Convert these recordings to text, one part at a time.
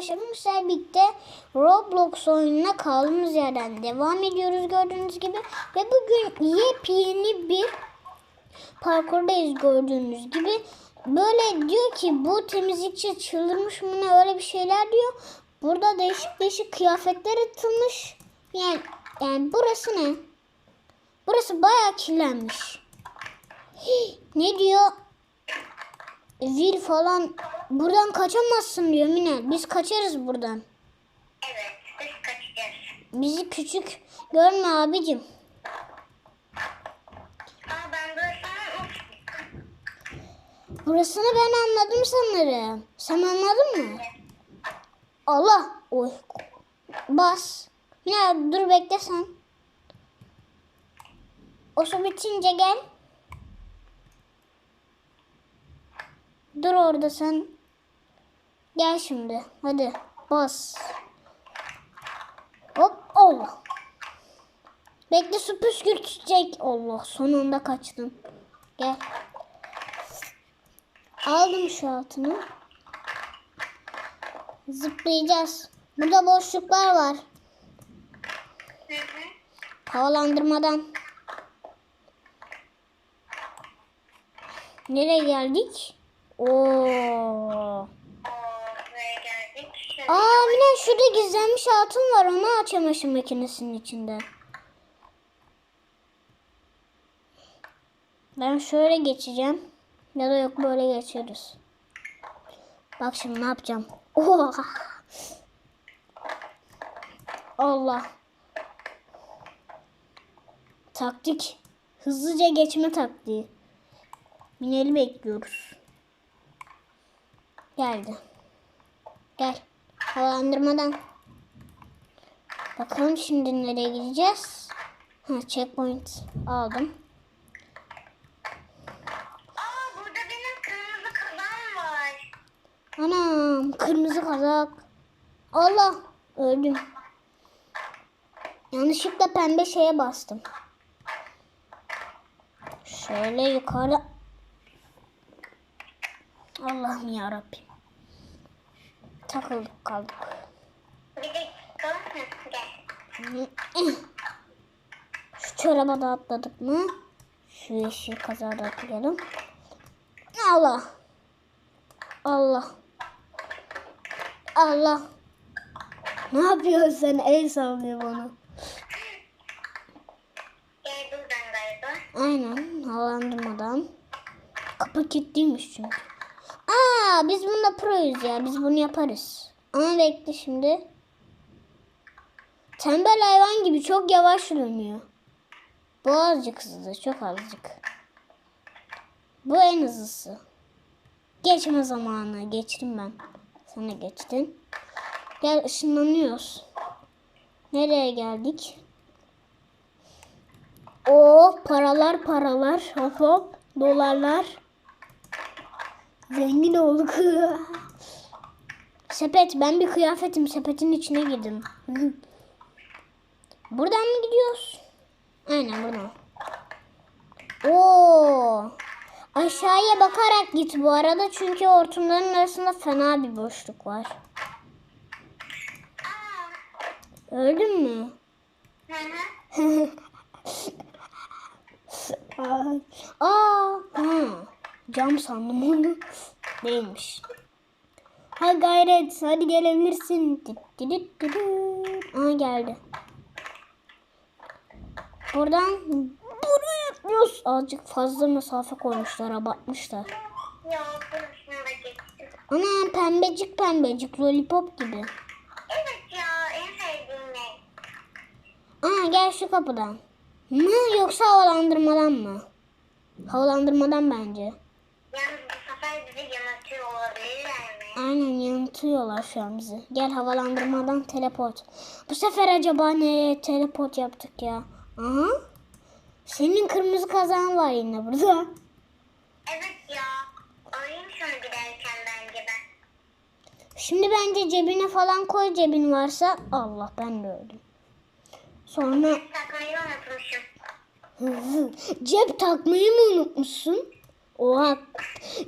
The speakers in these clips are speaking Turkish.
Sizlerle birlikte Roblox oyununa kaldığımız yerden devam ediyoruz gördüğünüz gibi. Ve bugün yepyeni bir parkurdayız gördüğünüz gibi. Böyle diyor ki bu temizlikçi çıldırmış mı ne öyle bir şeyler diyor. Burada değişik değişik kıyafetler atılmış. Yani, yani burası ne? Burası bayağı kirlenmiş. Hii, ne diyor? Vil falan buradan kaçamazsın diyor Mine. Biz kaçarız buradan. Evet, biz kaçacağız. Bizi küçük görme abicim. Ama ben burasını. Burasını ben anladım sanırım. Sen anladın mı? Allah. Oy. Bas. Mine dur bekle sen. O su bitince gel. Dur orada sen. Gel şimdi. Hadi bas. Hop Allah. Bekle su püskürtecek. Allah son anda kaçtım. Gel. Aldım şu altını. Zıplayacağız. Burada boşluklar var. Havalandırmadan. Nereye geldik? Oo. Oo, buraya geldik. Şöyle Aa Mine şurada gizlenmiş altın var. Onu aç çamaşır makinesinin içinde. Ben şöyle geçeceğim. Ya da yok böyle geçiyoruz. Bak şimdi ne yapacağım. Oha. Allah. Taktik. Hızlıca geçme taktiği. Mineli bekliyoruz. Geldi. Gel. Havalandırmadan. Bakalım şimdi nereye gideceğiz? Ha, checkpoint aldım. Aa, burada benim kırmızı kazan var. Anam kırmızı kazak. Allah öldüm. Yanlışlıkla pembe şeye bastım. Şöyle yukarı. Allah'ım ya Rabbim. Takıldık kaldık. Şu çoraba da atladık mı? Şu yeşil kazağı atlayalım. Allah. Allah. Allah. Ne yapıyorsun sen? El sallıyor bana. Gel buradan galiba. Aynen. Havalandırmadan. Kapı kilitliymiş çünkü. Aa biz bunda proyuz ya. Biz bunu yaparız. Ama bekle şimdi. Tembel hayvan gibi çok yavaş dönüyor. Bu azıcık hızlı. Çok azıcık. Bu en hızlısı. Geçme zamanı. Geçtim ben. Sana geçtin. Gel ışınlanıyoruz. Nereye geldik? O paralar paralar hop hop dolarlar. Zengin olduk. Sepet ben bir kıyafetim sepetin içine girdim. buradan mı gidiyoruz? Aynen buradan. Oo. Aşağıya bakarak git bu arada çünkü hortumların arasında fena bir boşluk var. Öldün mü? Aa, aa, ha. Cam sandım onu. Değilmiş. Ha gayret, hadi gelebilirsin. Aa geldi. Buradan buraya yapıyoruz. Azıcık fazla mesafe koymuşlar, abartmışlar. Ya. Ana pembecik pembecik lollipop gibi. Evet ya, en sevdiğim renk. Aa gel şu kapıdan. Mı yoksa havalandırmadan mı? Havalandırmadan bence. Bizi yanıltıyor olabilirler mi? Aynen yanıltıyorlar şu an bizi. Gel havalandırmadan teleport. Bu sefer acaba neye teleport yaptık ya? Aha. Senin kırmızı kazan var yine burada. Evet ya, alayım şunu giderken bence ben. Şimdi bence cebine falan koy cebin varsa. Allah ben de öldüm. Sonra Takmayı unutmuşum. cep takmayı mı unutmuşsun? Oha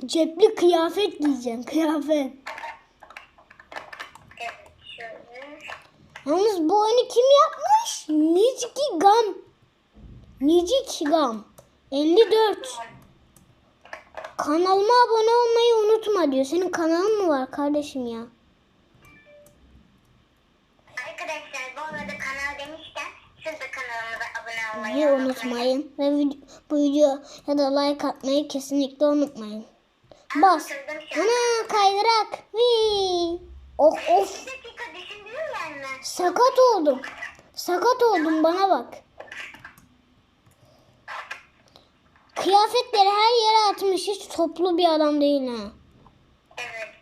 cepli kıyafet giyeceksin kıyafet. Yalnız bu oyunu kim yapmış? Nijiki Gam. Nijiki Gam. 54. Kanalıma abone olmayı unutma diyor. Senin kanalın mı var kardeşim ya? Arkadaşlar bu arada kanal demişken siz de kanalımıza abone olmayı unutmayın. Ve bu video ya da like atmayı kesinlikle unutmayın. Bas. Ana kaydırak. Wii. Oh of. Sakat oldum. Sakat oldum bana bak. Kıyafetleri her yere atmış. Hiç toplu bir adam değil ha. Evet.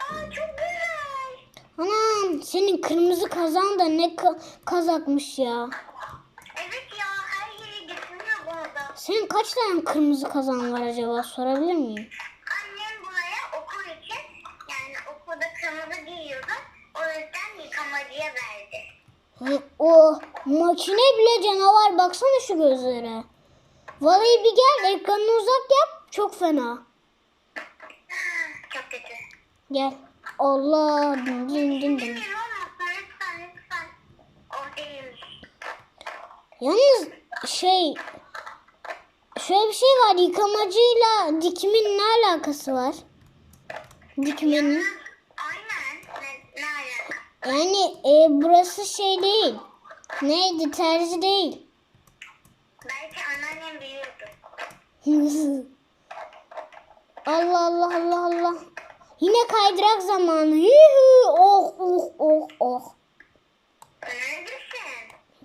Aa çok güzel. Anam senin kırmızı kazan da ne ka- kazakmış ya. Evet ya her yere getiriyor burada. Senin kaç tane kırmızı kazan var acaba sorabilir miyim? Annem buraya okul için yani okulda kırmızı giyiyordu. O yüzden yıkamacıya verdi. O makine bile canavar baksana şu gözlere. Vallahi bir gel ekranını uzak yap. Çok fena. Çok kötü. Gel. Allah din din din din. Yalnız şey şöyle bir şey var yıkamacıyla dikimin ne alakası var? Dikmenin. Aynen. Ne, ne alaka? Yani e, burası şey değil. Neydi terzi değil. Belki anneannem biliyordu. Allah Allah Allah Allah. Yine kaydırak zamanı. Yuhu, oh oh oh oh. Neredesin?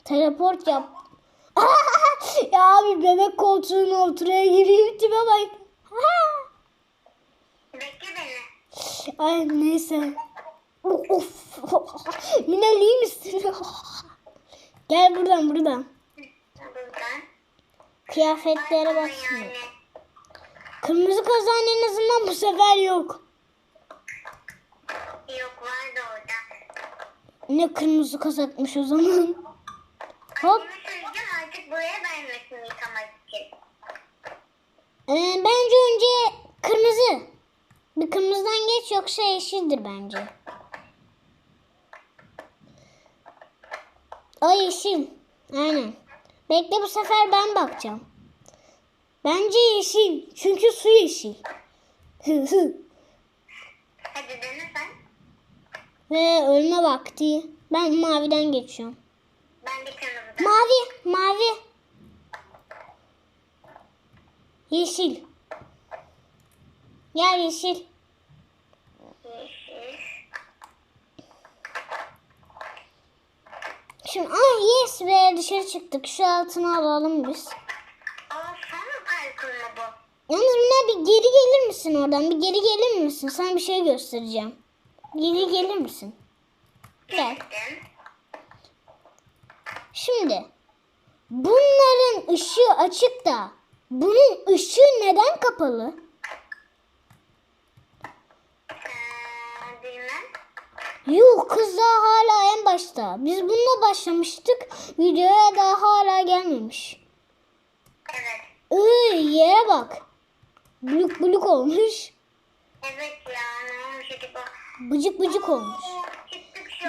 Teleport yap. ya abi bebek koltuğuna oturaya gireyim tipe bak. Bekle beni. Ay neyse. Of. Minel iyi misin? Gel buradan buradan. Buradan. Kıyafetlere bak şimdi. yani. Kırmızı kazan en azından bu sefer yok. Yok vardı orada. Ne kırmızı kazakmış o zaman. Hop. Artık buraya vermesin yıkamak için. Ee, bence önce kırmızı. Bir kırmızıdan geç yoksa yeşildir bence. O yeşil. Aynen. Bekle bu sefer ben bakacağım. Bence yeşil. Çünkü su yeşil. Hı hı. Hadi dene sen. Ve ölme vakti. Ben maviden geçiyorum. Ben de kırmızıdan. Mavi, mavi. Yeşil. Gel yeşil. Yeşil. Şimdi ah yes be dışarı çıktık. Şu altını alalım biz. Yalnız Minna bir geri gelir misin oradan? Bir geri gelir misin? Sana bir şey göstereceğim. Geri gelir misin? Gel. Şimdi bunların ışığı açık da bunun ışığı neden kapalı? Ee, bilmem. Yuh kız daha hala en başta. Biz bununla başlamıştık. Videoya daha hala gelmemiş. Evet. Iy, yere bak. Buluk buluk olmuş. Evet ya ne olmuş acaba? Bıcık bıcık olmuş.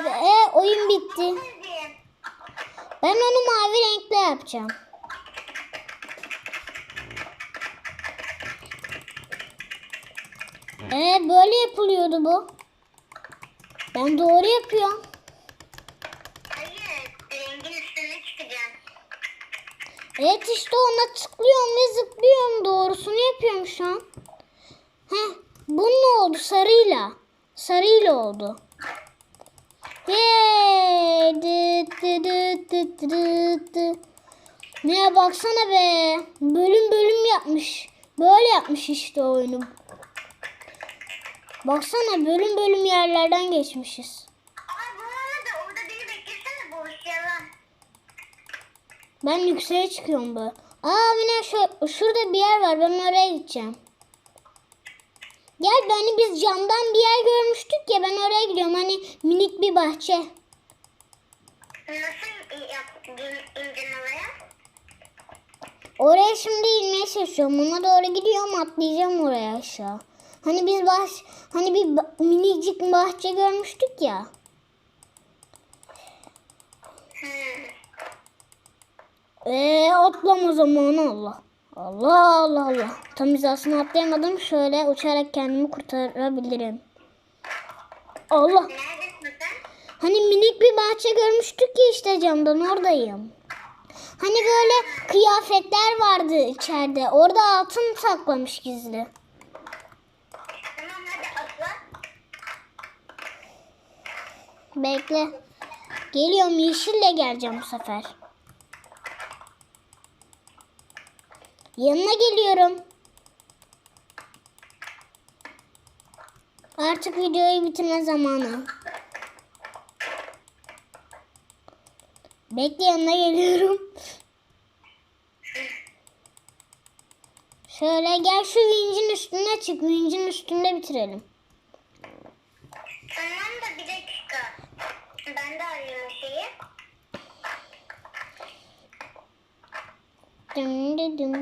Ve e, oyun bitti. Ben onu mavi renkle yapacağım. Ee, böyle yapılıyordu bu. Ben doğru yapıyorum. Hayır. Rengin üstüne çıkacağım. Evet işte ona tıklıyorum ve zıplıyorum. Doğrusunu yapıyorum şu an. Heh, bu ne oldu? Sarıyla. Sarıyla oldu. Yeee. Ne baksana be. Bölüm bölüm yapmış. Böyle yapmış işte oyunu. Baksana bölüm bölüm yerlerden geçmişiz. Aa bu arada orada beni beklesene buluşalım. Ben yükseğe çıkıyorum bu. Aa Mine şu, şurada bir yer var. Ben oraya gideceğim. Gel hani biz camdan bir yer görmüştük ya ben oraya gidiyorum. Hani minik bir bahçe. Nasıl yaptın indin oraya? Oraya şimdi inmeye çalışıyorum. Ona doğru gidiyorum atlayacağım oraya aşağı. Hani biz baş, hani bir minicik bahçe görmüştük ya. Eee atlama zamanı Allah. Allah Allah Allah. Tam hizasını atlayamadım. Şöyle uçarak kendimi kurtarabilirim. Allah. Neredesin sen? Hani minik bir bahçe görmüştük ya işte camdan oradayım. Hani böyle kıyafetler vardı içeride. Orada altın saklamış gizli. Tamam hadi atla. Bekle. Geliyorum yeşille geleceğim bu sefer. Yanına geliyorum. Artık videoyu bitirme zamanı. Bekle yanına geliyorum. Şöyle gel şu vincin üstüne çık. Vincin üstünde bitirelim. Tamam da bir dakika. Ben de arıyorum şeyi. Dım dıdım,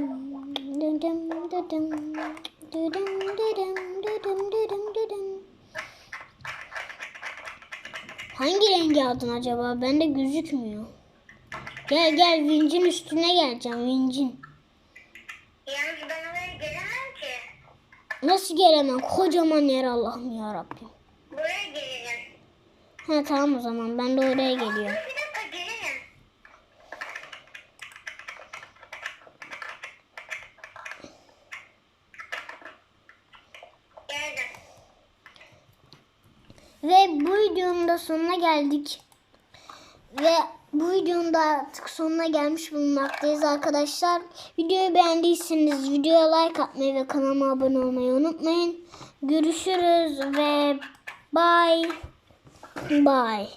dıdım dıdım, dıdım dıdım, dıdım dıdım dıdım. Hangi rengi aldın acaba? Bende gözükmüyor. Gel gel vincin üstüne geleceğim vincin. Yalnız ben oraya gelemem ki. Nasıl gelemem? Kocaman yer Allah'ım ya Rabbim. Ha tamam o zaman ben de oraya geliyorum. bir dakika gelirim. Geldim. Ve bu videonun da sonuna geldik. Ve bu videonun da artık sonuna gelmiş bulunmaktayız arkadaşlar. Videoyu beğendiyseniz videoya like atmayı ve kanalıma abone olmayı unutmayın. Görüşürüz ve bye. Bye.